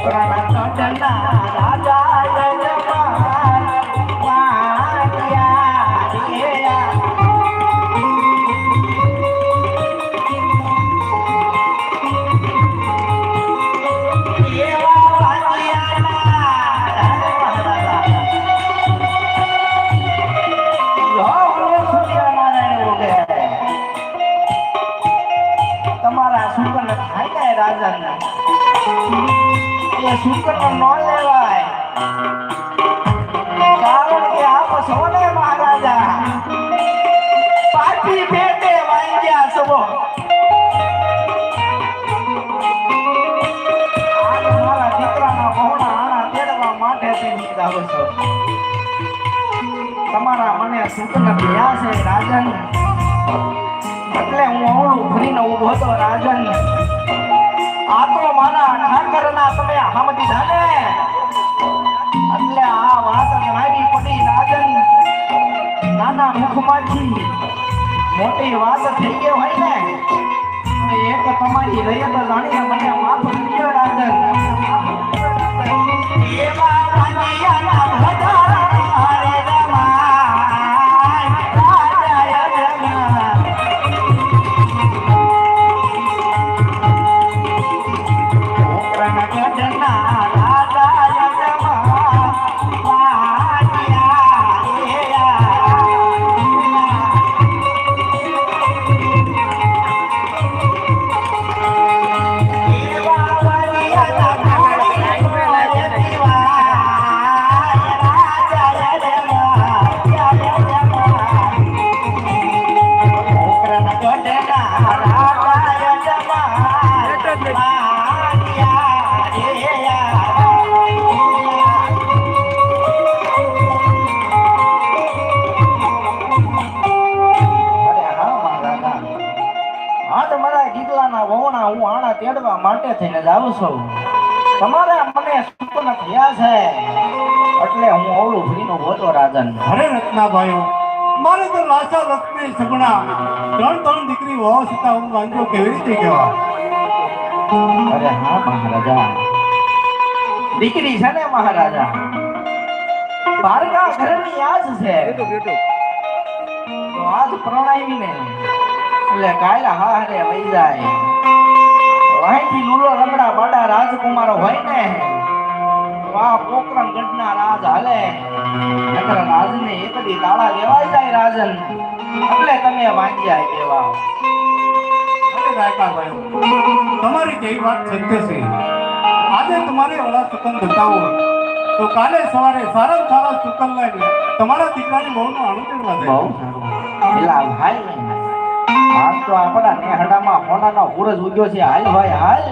Bukan. મને સુકન છે, રાજન. એટલે હું અવળું ફરીને ઊભો હતો, રાજન. આ તો મારા ઠાકરના તમે હામદી જાને. એટલે આ વાત મારી પડી રાજન. નાના મુખમાંથી મોટી વાત થઈ ગઈ હોય ને એક તમારી રયત જાણીને મને માફ કર્યો રાજન ગીગલાના હું આણા તેડવા માટે થઈને જાઉં છું. તમારે મને સુપન થયા છે. એટલે હું ઓલું ફરીનો હોતો રાજન. અરે રત્નાભાઈઓ મારે તો લાસા લક્ષ્મી સગુણા. ત્રણ ત્રણ દીકરી હોવા છતાં હું વાંધો કેવી રીતે કહેવા? અરે હા મહારાજા. દીકરી છે ને મહારાજા. બારગા ઘરની આજ છે. તો આજ પ્રણાવીને એટલે કાલ હારે વૈ જાય. વાહીથી લૂલો રમડા બાડા રાજકુમાર હોય ને વાહ પોકરણ ગઢના રાજ હાલે. નકર રાજને એક દી તાળા લેવાઈ જાય રાજન. એટલે તમે વાંચ્યા કેવા. તમારી કઈ વાત સત્ય છે આજે તમારે ઓલા સુકન બતાવો તો કાલે સવારે સારા સારા સુકન લઈને તમારા દીકરાની બહુનું આણું કરવા બહુ સારું. ભાઈ ને. તો આપણા નેહડામાં હોનાનો સૂરજ ઉગ્યો છે. હાલ ભાઈ હાલ.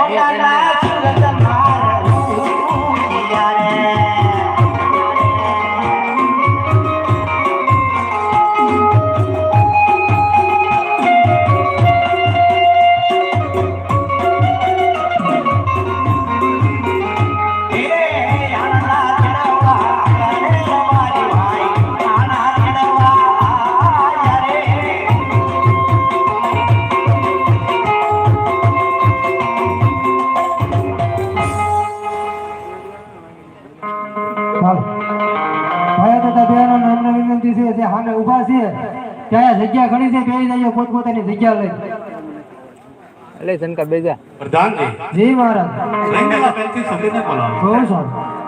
こんば。છે ઊભા છે ત્યાં જગ્યા ઘણી છે બેસી જઈએ પોતપોતાની જગ્યા લઈ એટલે શંકર બેજા પ્રધાનજી. જી મહારાજ. બોલાવો. બહુ સારું.